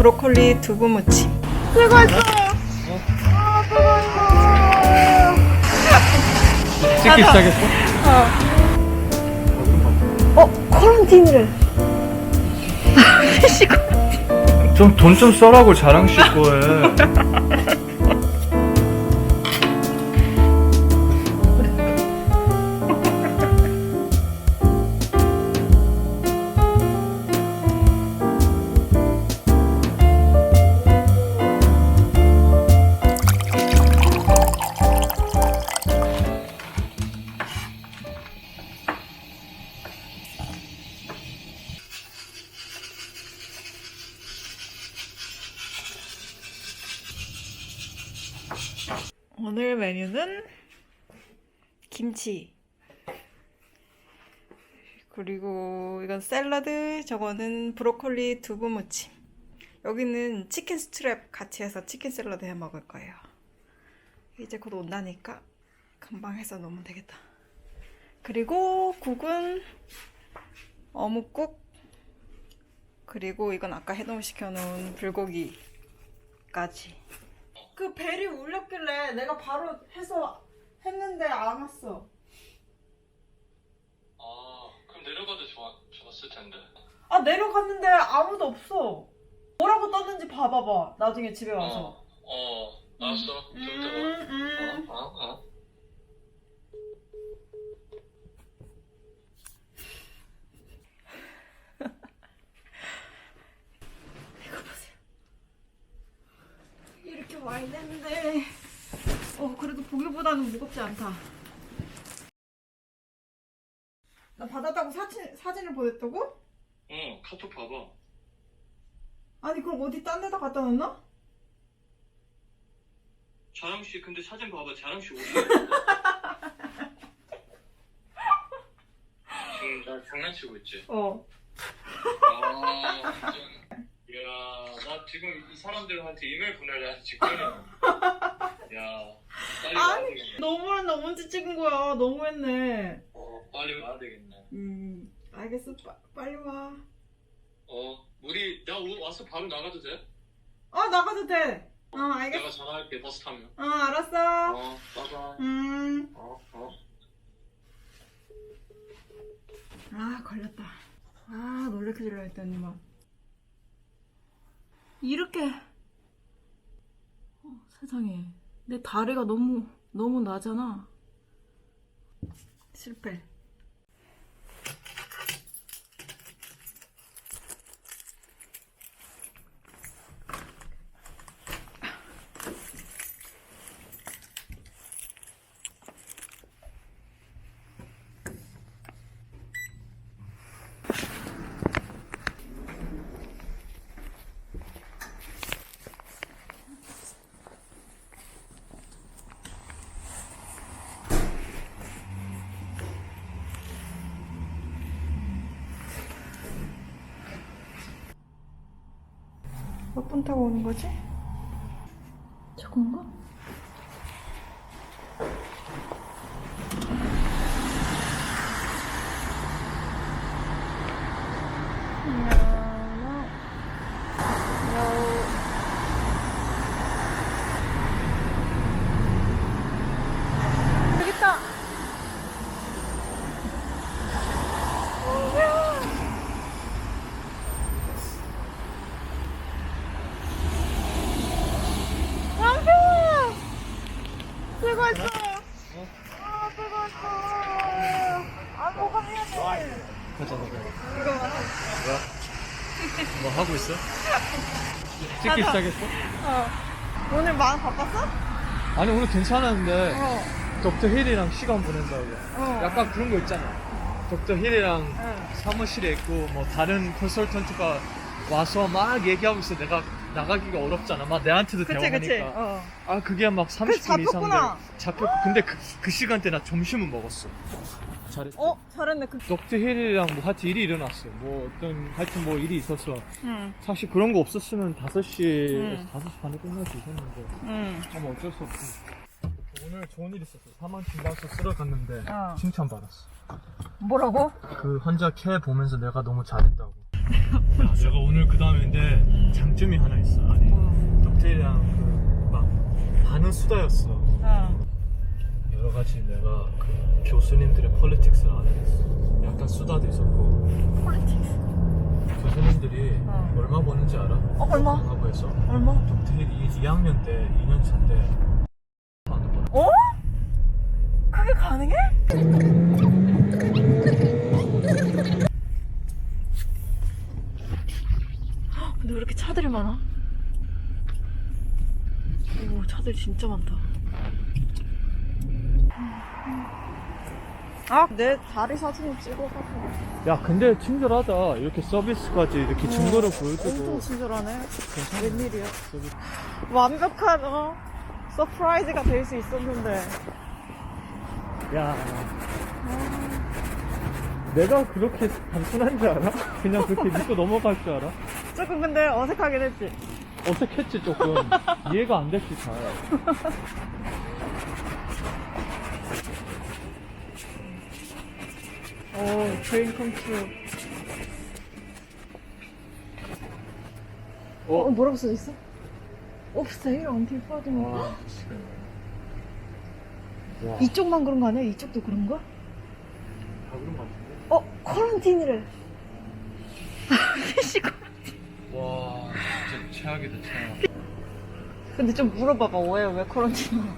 브로콜리 두부 무침. 찍기 시작했어? 어, 쿼런틴을. 시고. 좀 돈 좀 써라고 자랑식 거에 오늘 메뉴는 김치. 그리고 이건 샐러드, 저거는 브로콜리 두부 무침. 여기는 치킨 스트랩 같이 해서 치킨 샐러드 해 먹을 거예요. 이제 곧 온다니까 금방 해서 넣으면 되겠다. 그리고 국은 어묵국. 그리고 이건 아까 해동 시켜 놓은 불고기까지. 그 벨이 울렸길래 내가 바로 해서 했는데 안 왔어. 아, 그럼 내려가도 좋아, 좋았을 텐데. 아 내려갔는데 아무도 없어. 뭐라고 떴는지 봐봐봐. 나중에 집에 와서. 어, 어, 알았어. 좀 이따 음, 음. 봐. 어, 어, 어. 이거 보세요. 이렇게 와 있는데, 어 그래도 보기보다는 무겁지 않다. 나 받았다고 사진 사진을 보냈다고? 어, 카톡 봐봐. 아니 그럼 어디 딴 데다 갖다 놨나? 자랑 씨, 근데 사진 봐봐. 자랑 씨 옷이. 지금 나 장난치고 있지? 어. 아, 진짜. 야, 나 지금 이 사람들한테 이메일 보내려 직전이 야. 야, 빨리 아니. 되겠네. 너무 너무 언제 찍은 거야? 너무했네. 어, 빨리 와야 되겠네. 음 알겠어. 빠, 빨리 와. 어, 우리 나 오- 와서 바로 나가도 돼? 어 나가도 돼. 어 알겠어. 내가 전화할게 버스 타면. 어 알았어. 어, 빠이빠이. 음. 어, 어. 아 걸렸다. 아 놀래켜 주려 했더니만 이렇게 어, 세상에 내 다리가 너무 너무 나잖아. 실패. 몇 분 타고 오는 거지? 저건가? 여기 있다. 왕평아! 수고했어! 아, 수고했어! 아, 뭐가 미안해. 가자 가자 이거 봐. 뭐 하고 있어? 찍기 가 자. 시작했어? 어. 오늘 마음 바빴어? 아니 오늘 괜찮았는데 어. 덕터 힐이랑 시간 보낸다고 어. 약간 그런 거 있잖아 덕터 힐이랑 응. 사무실에 있고 뭐 다른 컨설턴트가 와서 막 얘기하고 있어 내가 나가기가 어렵잖아 막 내한테도 그치, 대화하니까 그치. 어. 아 그게 막 30분 이상 잡혔구나. 잡혔고 근데 그, 그 시간대 나 점심은 먹었어 잘했어 어, 잘했네. 그, 덕트 힐이랑 뭐 하여튼 일이 일어났어 뭐 어떤 하여튼 뭐 일이 있었어 응. 사실 그런 거 없었으면 5시 음. 5시 반에 끝날 수 있었는데 응. 뭐 어쩔 수 없지 오늘 좋은 일 있었어 사만 진단서 쓰러 갔는데 어. 칭찬받았어 뭐라고? 그 환자 케 보면서 내가 너무 잘했다고 야, 내가 오늘 그 다음에 근데 장점이 하나 있어. 아니, 뭐. 덕질이랑 그막 반은 수다였어. 어. 여러 가지 내가 그 교수님들의 폴리틱스를 알아냈어. 약간 수다도 있었고. 폴리틱스. 교수님들이 어. 얼마 버는지 알아? 어, 얼마? 하고에서 얼마? 덕질이 2학년 때 2년 차인데 거야. 어? 그게 가능해? 헉, 근데 왜 이렇게 차들이 많아? 오, 차들 진짜 많다. 아, 내 다리 사진을 찍어가지고. 야, 근데 친절하다. 이렇게 서비스까지 이렇게 증거를 보여주고. 엄청 친절하네. 괜찮아. 웬일이야? 서비스. 완벽한, 어, 서프라이즈가 될 수 있었는데. 야. 내가 그렇게 단순한 줄 알아? 그냥 그렇게 믿고 넘어갈 줄 알아? 조금 근데 어색하긴 했지. 어색했지 조금 이해가 안 됐지 잘 오, 드림 컴퓨. 어, 어? 뭐라고 써 있어? 업스테일 언틸 파딩. 와, 와. 이쪽만 그런 거 아니야? 이쪽도 그런 거야? 다 그런 거 같은데? 어, 쿼런틴이래. 피시 쿼와 진짜 최악이다 최악 근데 좀 물어봐봐. 왜, 왜 쿼런틴이야?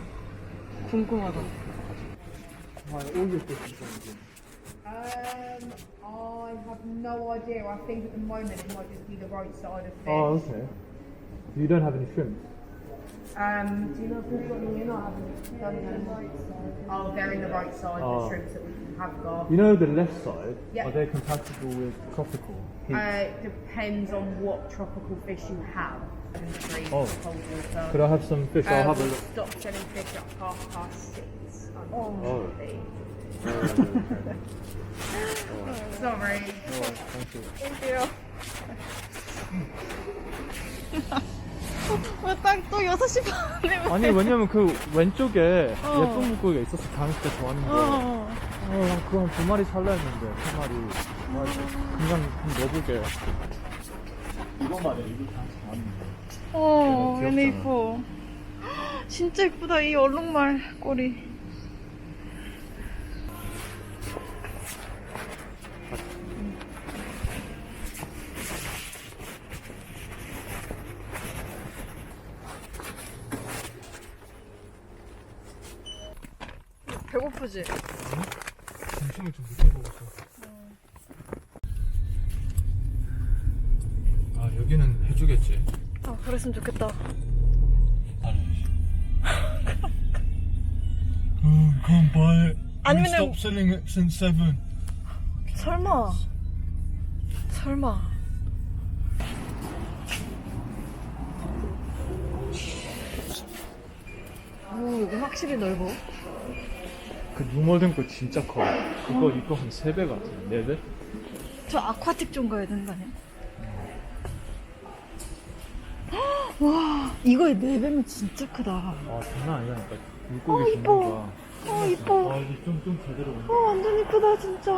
궁금하다. 아 오일 때 진짜 Um, I have no idea. I think at the moment it might just be the right side of fish. Oh, okay You don't have any shrimp? Um, do you know if we've got any in or haven't done them? Oh, they're in the right side, Oh. the shrimps that we have got. You know the left side? Yeah. Are they compatible with tropical? heat? Uh, it depends on what tropical fish you have in the freeze, Oh. cold water. Could I have some fish? I'll Um, have a look Stop selling fish at half past six. Oh. Unfortunately. Oh, okay. Sorry. thank you 땡큐요. 왜딱또 6시 반에 왜? 아니 왜냐면 그 왼쪽에 어. 예쁜 물고기가 있어서 당일 때 좋았는데 어. 어, 그럼 두 마리 살라 했는데 세 마리. 아, 그냥 좀 넣어보게. 이거 말이야, 이거 다 좋았는데. 어, 귀엽잖아. 얘네 이뻐. 진짜 이쁘다, 이 얼룩말 꼬리. 배고프지? 점심을 좀 늦게 먹었어. 아, 여기는 해주겠지. 아, 그랬으면 좋겠다. 음, can't buy it. 아니면은- Stop selling it since seven. 설마. 설마. 오, 여기 확실히 넓어. 그 누멀든 거 진짜 커. 그거 이거 한 3배 같아. 4배? 저 아쿠아틱 좀 가야 되는 거 아니야? 헉, 와, 이거에 4배면 진짜 크다. 아, 장난 아니라니까. 물고기 어, 이뻐. 어, 이뻐. 아, 이제 좀, 좀 제대로 온다. 어, 완전 이쁘다, 진짜.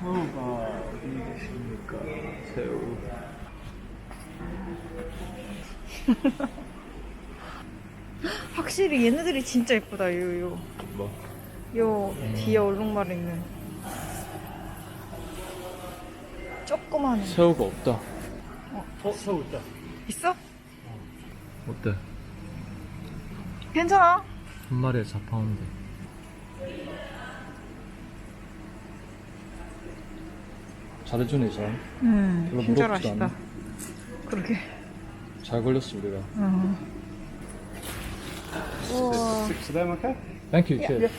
새우가 어디 계십니까? 새우. 확실히 얘네들이 진짜 이쁘다, 요, 요. 뭐? 요 뒤에 얼룩말 있는. 조그만. 새우가 없다. 어, 새우 있다. 있어? 어때? 괜찮아. 한 마리에 4파운드. 잘해주네, 이 사람. 음, 별로 친절하시다. 부럽지도 그러게. 잘 걸렸어, 우리가. 어. 우와. Six of them, okay? Thank you, kid.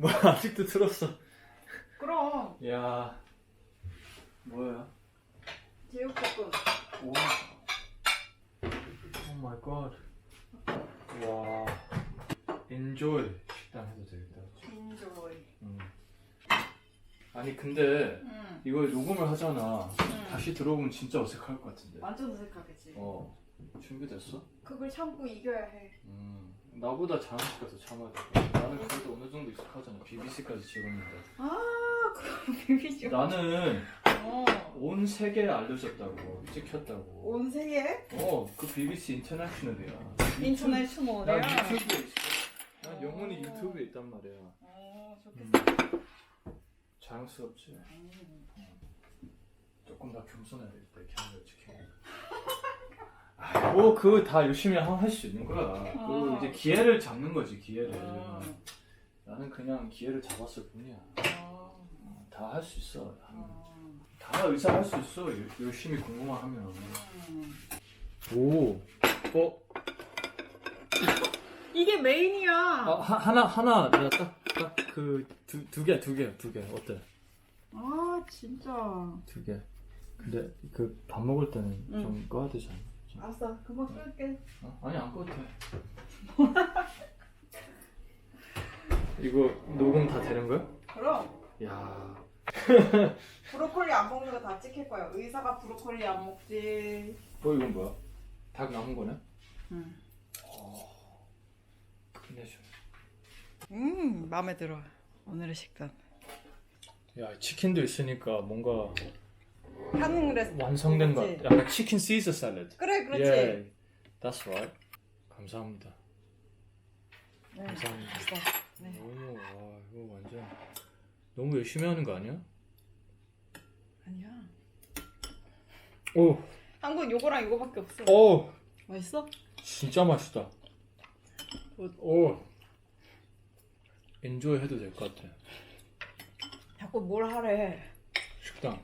어, 깜짝이야. 어, 괜찮아? 응. 뭐, 아직도 들었어. 야 뭐야? 제육볶음. 오. 오 마이 갓. 와. 엔조이 식당 해도 되겠다. 인조이. 음. 아니 근데 응. 이거 녹음을 하잖아. 응. 다시 들어보면 진짜 어색할 것 같은데. 완전 어색하겠지. 어. 준비됐어? 그걸 참고 이겨야 해. 음. 나보다 장씨가더 참아야 돼. 나는 그래도 어느 정도 익숙하잖아. BBC까지 찍었는데. 아, 그럼 비비죠. 나는 어. 온 세계에 알려졌다고. 찍혔다고. 온 세계 어, 그 BBC 인터내셔널이야. 나 인터내셔널이야. 유튜브에 있어. 난 영원히 유튜브에 있단 말이야. 어, 음. 좋겠어. 자랑스럽지. 조금 더 겸손해야 돼. 캐나다 지켜. 아, 뭐 그거 다 열심히 할 수 있는 거야. 그 어. 이제 기회를 잡는 거지 기회를. 어. 나는 그냥 기회를 잡았을 뿐이야. 어. 다할 수 있어. 어. 다 의사 할 수 있어. 열- 열심히 공부만 하면. 음. 오. 어. 이게 메인이야. 아, 하, 하나 하나 내가 딱딱그두 두개두 개 두 개 어때? 아, 진짜. 두 개. 근데 그 밥 먹을 때는 응. 좀 꺼야 되잖아. 좀. 알았어. 금방 끌게. 어? 아니 안 꺼도 돼. 이거 녹음 다 되는 거야? 그럼 야. 브로콜리 안 먹는 거 다 찍힐 거야. 의사가 브로콜리 안 먹지. 어 이건 뭐야? 닭 남은 거네? 응. 끝내줘. 음, 마음에 들어. 오늘의 식단. 야 치킨도 있으니까 뭔가 한국 레스. 완성된 거 그치? 같아. 약간 치킨 시저 샐러드. 그래, 그렇지. 예. That's right. 감사합니다. 네. 감사합니다. 됐어. 네. 오, 와 이거 완전 너무 열심히 하는 거 아니야? 아니야. 오, 한국 요거랑 이거밖에 없어. 오, 맛있어? 진짜 맛있다. 굿. 오, 엔조이 해도 될 것 같아. 자꾸 뭘 하래. 식당.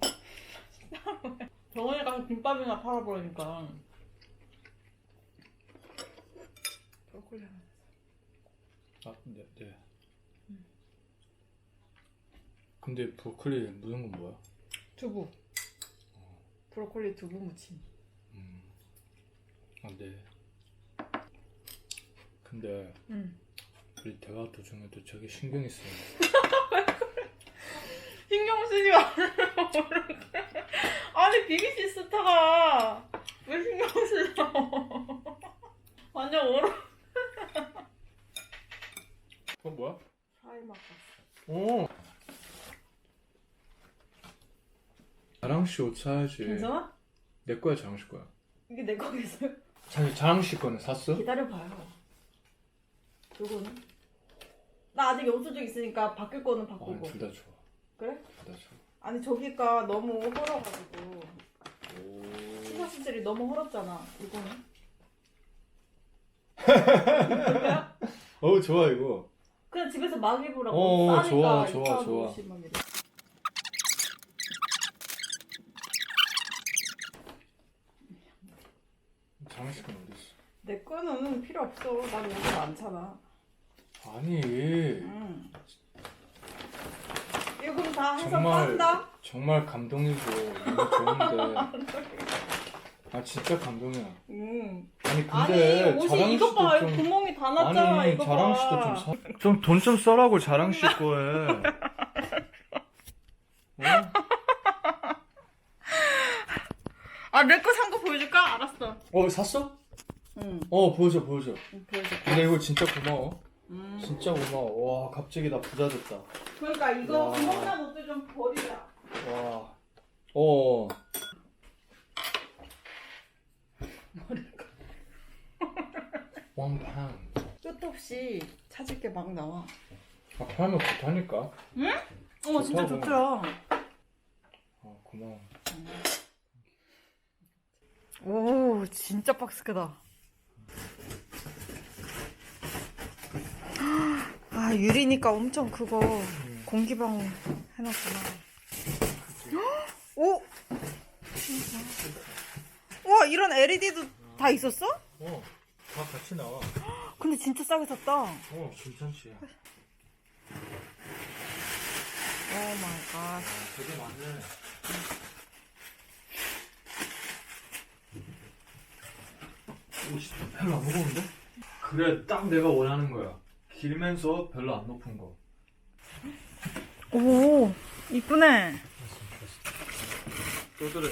병원에 가서 김밥이나 팔아보라니까. 브로콜리 하나. 아, 네, 네. 근데 브로콜리 묻은 건 뭐야? 두부. 브로콜리 두부 무침. 음, 아, 네. 근데 응. 우리 대화 도중에도 저게 신경이 쓰여. 신경 쓰지 말라고. 아니 BBC 스타가 왜 신경 쓰냐? 완전 얼어. 그건 뭐야? 사이맛 오. 자랑씨 옷 사야지. 괜찮아? 내 거야, 자랑씨 거야. 이게 내 거겠어요? 자, 자랑씨 거는 샀어? 기다려봐요. 요거는? 나 아직 영수증 있으니까 바뀔 거는 바꾸고. 어, 둘다 좋아. 그래? 둘 다 좋아. 아니 저기가 너무 헐어가지고 오. 티셔츠들이 너무 헐었잖아. 이거는? 어, 좋아, 이거. 그냥 집에서 막 입으라고. 어, 싸니까 좋아, 좋아, 좋아. 옷이 막 이래. 자랑씨 건 어딨어? 내 거는 필요 없어. 난 여기 많잖아. 아니, 응. 이거 그럼 다 해서 정말- 빤다? 정말 감동이고, 너무 좋은데. 아, 진짜 감동이야. 응. 아니, 아니 근데 옷이 자랑씨도 이것 봐. 좀. 구멍이 다 났잖아. 아니, 이거 자랑 씨도 봐. 좀 사. 좀돈 좀 써라고, 자랑 씨 거에. 어? 아, 내 거 산 거 보여줄까? 알았어. 어, 샀어? 응. 어, 보여줘, 보여줘. 보여줄게. 근데 이거 진짜 고마워. 음. 진짜 고마워. 와, 갑자기 나 부자 됐다. 그러니까 이거 와. 구멍 난 옷들 좀 버리자. 와. 어. 원 파운드. 끝 없이 찾을 게 막 나와. 아, 팔면 좋다니까. 어, 진짜. 좋죠. 어, 고마워. 오, 진짜 박스 크다. 아, 유리니까 엄청 크고 공기방 해놨구나. 오! 와, 이런 LED도 다 있었어? 어, 다 같이 나와. 근데 진짜 싸게 샀다. 어, 괜찮지. 마이 갓. 되게 많네. 오씨, 별로 안 무거운데? 그래, 딱 내가 원하는 거야. 길면서 별로 안 높은 거. 오, 이쁘네. 돼.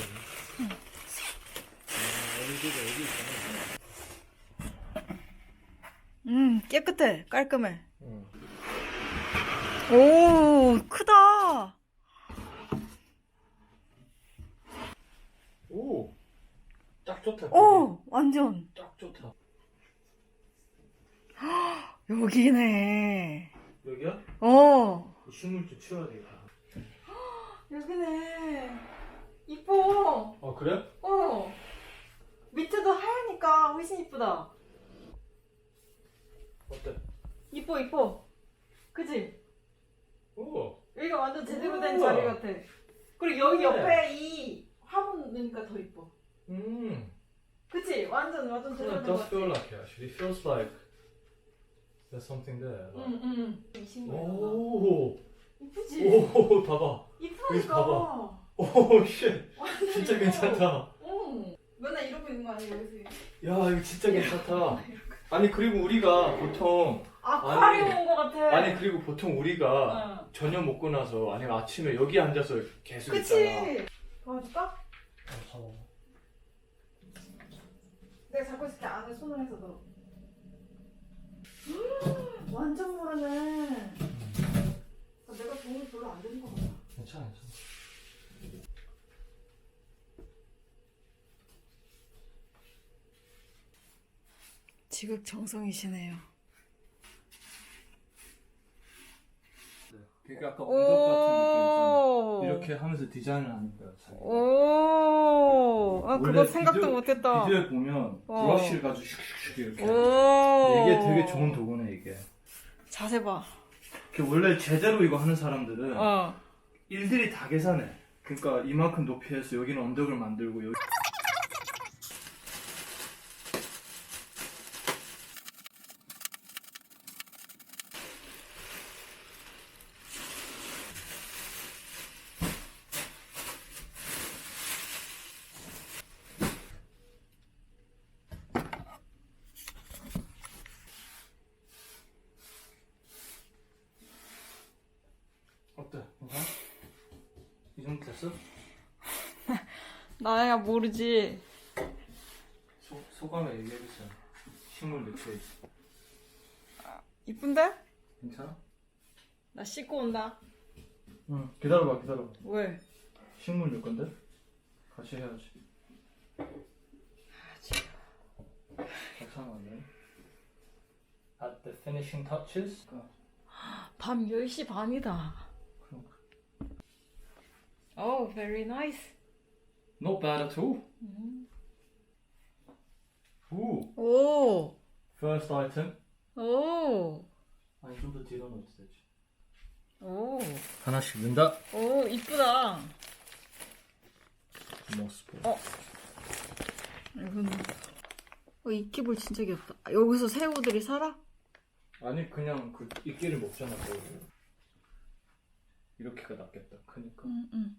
LED가 여기 있잖아. 음, 깨끗해. 깔끔해. 응. 오, 크다. 오! 딱 좋다. 오, 완전. 딱 좋다. 여기네. 여기야? 어. 식물 좀 치워야 되겠다. 여기네. 이뻐. 어, 그래? 어. 밑에도 하얘니까 훨씬 이쁘다. 어때? 이뻐, 이뻐. 그지? 오! 여기가 완전 제대로 된 우와. 자리 같아. 그리고 여기 그래. 옆에 이 화분 넣으니까 더 이뻐. 음. 그치? 완전, 완전 제대로 It 된것 does 같아. feel like it actually. It feels like there's something there. 응, Like. 응, 응. 이 친구야. 오! 이쁘지? 오, 봐봐. 이쁘니까. 여기 오, 쉣. 완전 진짜 이뻐. 괜찮다. 있는 거 아니야, 여기서. 야, 이거 진짜 괜찮다. 아니, 그리고 우리가 보통, 아쿠아리움 아니. 온거 같아. 아니, 그리고 보통 우리가 응. 저녁 먹고 나서, 아니면 아침에 여기 앉아서 계속 있잖아. 그치? 도와줄까? 어, 내가 잡고 있을 때 안에 손을 해서 넣어. 완전 모르네. 아, 내가 도움이 별로 안 되는 거 같아. 괜찮아, 괜찮아. 지극정성이시네요. 그러니까 아까 오. 이렇게 하면서 디자인을 하는 거야, 자기가. 오. 아, 그거 원래 생각도 비디오- 못했다. 비디오에 보면 어. 브러쉬를 가지고 슉슉슉 이렇게. 오. 이게 되게 좋은 도구네, 이게. 자세 봐. 그 원래 제대로 이거 하는 사람들은 어. 일들이 다 계산해. 그러니까 이만큼 높이에서 여기는 언덕을 만들고 여기 어때? 괜찮아? 됐어? 나야 모르지. 소, 소감을 얘기해주세요. 식물 넣고 있어. 이쁜데? 괜찮아? 나 씻고 온다. 응. 기다려봐, 기다려봐. 왜? 식물 넣을 건데? 같이 해야지. 괜찮아, 네. At the finishing touches? 밤 10시 반이다. Oh, very nice. Not bad at all. 오! 오. First item. 오. 아니, 좀 더 뒤로 넣어도 되지. 오. 하나씩 넣는다. 오, 이쁘다. 모스포. 어. 이건 어, 이 키볼 진짜 귀엽다. 아, 여기서 새우들이 살아? 아니, 그냥 그 이끼를 먹잖아, 거기. 이렇게가 낫겠다. 크니까. 응, 응.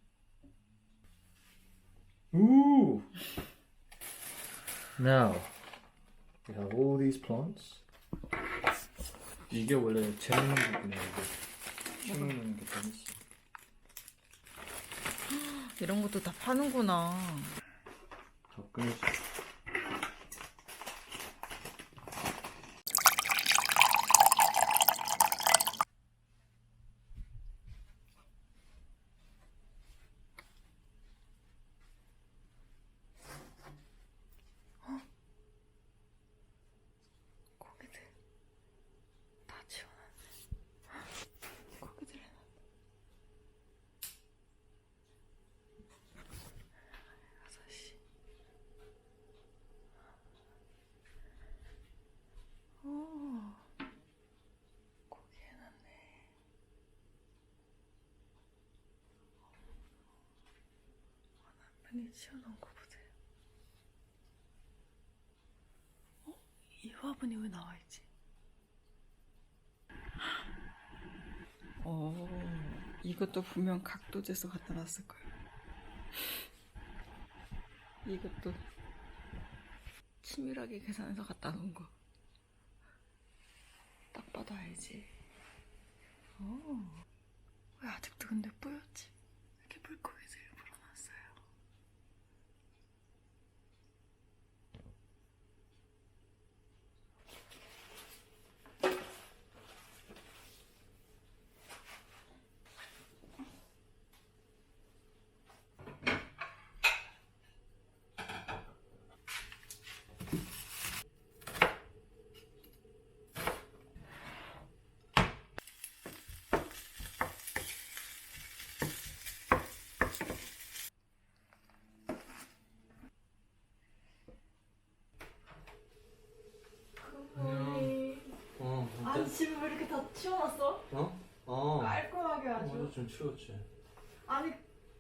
Ooh. Now we have all these plants. 이게 원래 재밌는 부분이야 이게. 심는 게 재밌어. 이런 것도 다 파는구나. 접근이. 고기들 다 치워놨네. 고기들 해놨네. 여섯 시. 오, 고기 해놨네. 어, 남편이 치워놓은 거 보세요. 어? 이 화분이 왜 나와 있지? 오, 이것도 분명 각도제서 갖다 놨을 거예요. 이것도 치밀하게 계산해서 갖다 놓은 거. 딱 봐도 알지. 오. 왜 아직도 근데 뿌옇지? 이렇게 불어놨어요. 어, 왜 이렇게 다 치워놨어? 어? 어. 깔끔하게 아주. 좀 치웠지. 아니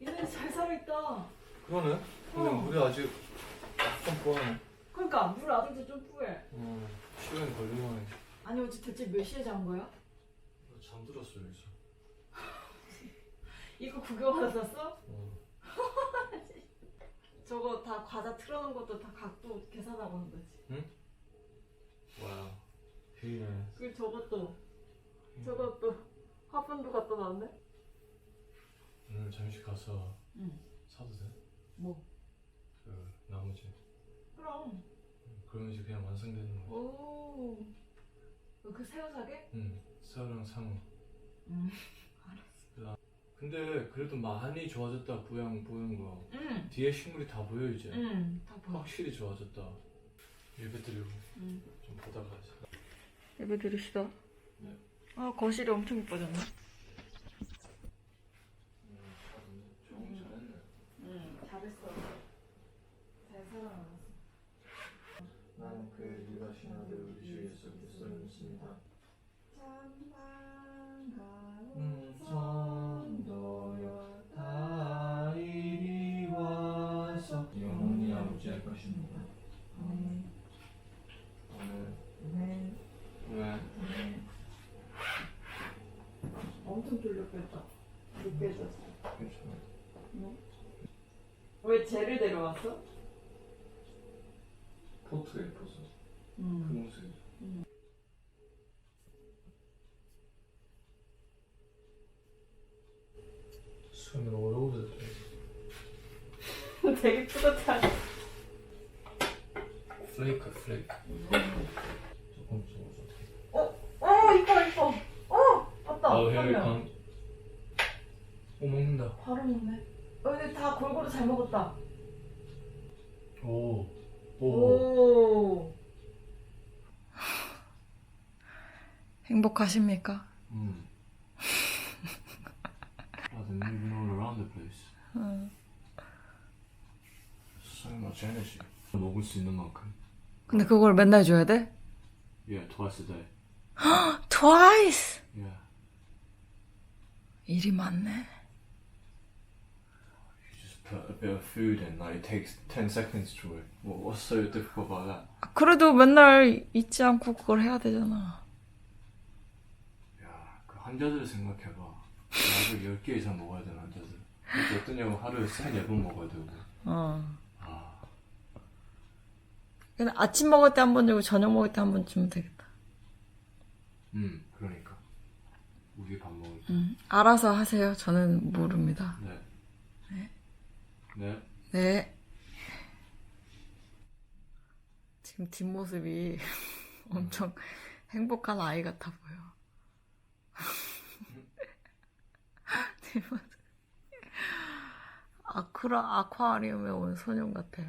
얘네 잘 살아있다. 그러네. 근데 어. 물이 아직 좀 부하네. 그러니까 물 아직도 좀 뿌해. 어, 시간이 걸리면 해. 아니 어제 대체 몇 시에 잔 거야? 잠들었어 여기서. 이거 구경하러 샀어? 어. 저거 다 과자 틀어놓은 것도 다 각도 계산하고 한 거지. 와. 회의 네. 그리고 저것도 저것도 화분도 갖다 놨네. 오늘 잠시 가서 응. 사도 돼? 뭐? 그 나머지. 그럼. 그러면 이제 그냥 완성되는 거야. 오. 그 새우사게? 응. 새우랑 상어. 응. 근데 그래도 많이 좋아졌다 보양 보이는 거. 응. 뒤에 식물이 다 보여 이제. 응. 다 보여. 확실히 좋아졌다. 예배 드리고 응. 좀 보다가 이제. 예배 드립시다. 네. 아 거실이 엄청 이뻐졌네. 조금 잘했네. 응. 잘했어. 잘 살아남았어. 나는 그 유다신 아들 우리 주 예수 그리스도를 믿습니다. 성도여 다 이리 와서 영원히 아버지할 것입니다. 아멘. 네. 왜? 늦게 잤어. 괜찮아. 왜 쟤를 데려왔어? 포트가 예뻐서 응. 분홍색. The place. 되게 뿌듯하네. 플레이크 플레이크. 조금 조금. 어, 어, 이뻐, 이뻐. 어, 맞다. 헤어리 명. 감. 오 먹는다. 바로 먹네. 어, 근데 다 골고루 잘 먹었다. 오. 오. 오. 행복하십니까? 음. 아, they're moving all around the place. So much energy. 먹을 수 있는 만큼. 근데 그걸 맨날 줘야 돼? Yeah, twice a day. Twice. Yeah. 일이 많네. A bit of food in, like it takes 10 seconds to it. What, what's so difficult about that? 그래도 맨날 잊지 않고 그걸 해야 되잖아. 야, 그 환자들 생각해봐. 약을 10개 이상 먹어야 되는 환자들. 그게 어떠냐고 하루에 3, 4번 먹어야 되고. 어. 아, 아침 먹을 때 한 번 주고 저녁 먹을 때 한 번 주면 되겠다. 음, 그러니까. 우리 밥 먹을 때. 음, 알아서 하세요. 저는 모릅니다. 네. 네. 네. 지금 뒷모습이 엄청 행복한 아이 같아 보여. 뒷모습. 아쿠라 아쿠아리움에 온 소년 같아.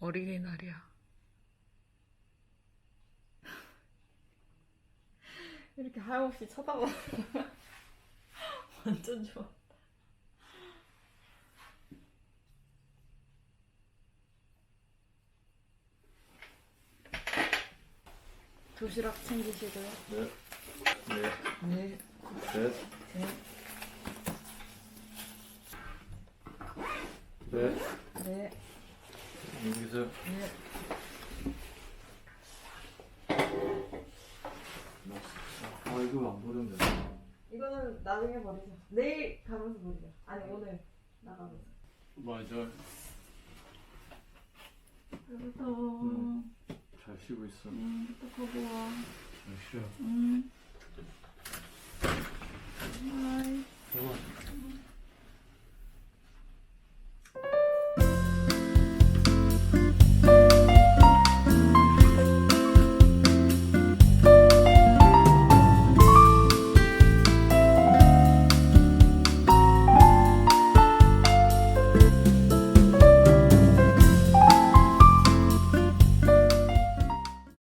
어린이날이야. 이렇게 하염없이 쳐다봐. 완전 좋아. 도시락 챙기시고요. 네. 네. 네. 네. 네. 네. 여기서. 네. 아, 이거 안 보는데. 이거는 나중에 버리자. 내일 가면서 버리자. 아니 오늘 나가면서. 맞아. 배고파. 음. 잘 쉬고 있어. 응, 또 거기 와. 잘 쉬어. 음. 응. 하이.